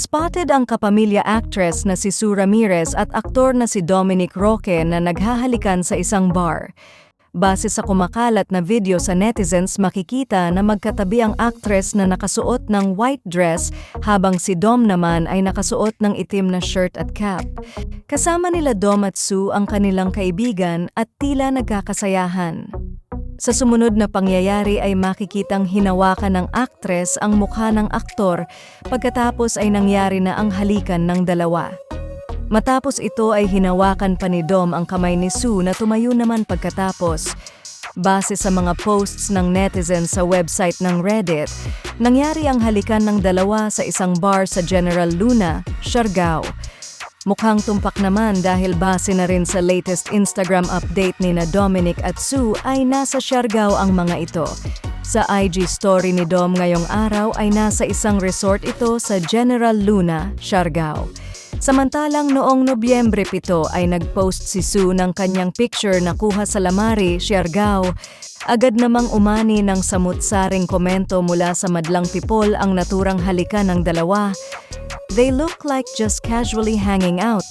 Spotted ang kapamilya actress na si Sue Ramirez at aktor na si Dominic Roque na naghahalikan sa isang bar. Base sa kumakalat na video sa netizens makikita na magkatabi ang actress na nakasuot ng white dress habang si Dom naman ay nakasuot ng itim na shirt at cap. Kasama nila Dom at Sue ang kanilang kaibigan at tila nagkakasayahan. Sa sumunod na pangyayari ay makikitang hinawakan ng aktres ang mukha ng aktor pagkatapos ay nangyari na ang halikan ng dalawa. Matapos ito ay hinawakan pa ni Dom ang kamay ni Sue na tumayo naman pagkatapos. Base sa mga posts ng netizens sa website ng Reddit, nangyari ang halikan ng dalawa sa isang bar sa General Luna, Siargao. Mukhang tumpak naman dahil base na rin sa latest Instagram update ni na Dominic at Sue ay nasa Siargao ang mga ito. Sa IG story ni Dom ngayong araw ay nasa isang resort ito sa General Luna, Siargao. Samantalang noong Nobyembre 7 ay nagpost si Sue ng kanyang picture na kuha sa Lamari, Siargao. Agad namang umani ng samut-saring komento mula sa madlang people ang naturang halikan ng dalawa. They look like just casually hanging out.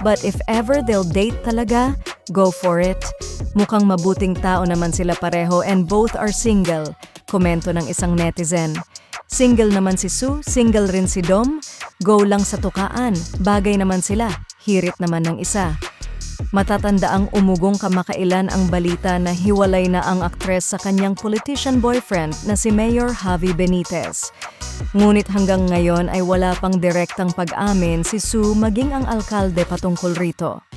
But if ever they'll date talaga, go for it. Mukhang mabuting tao naman sila pareho and both are single, komento ng isang netizen. Single naman si Sue, single rin si Dom. Go lang sa tukaan, bagay naman sila, hirit naman ng isa. Matatanda ang umugong kamakailan ang balita na hiwalay na ang aktres sa kanyang politician boyfriend na si Mayor Javi Benitez. Ngunit hanggang ngayon ay wala pang direktang pag-amin si Sue maging ang alkalde patungkol rito.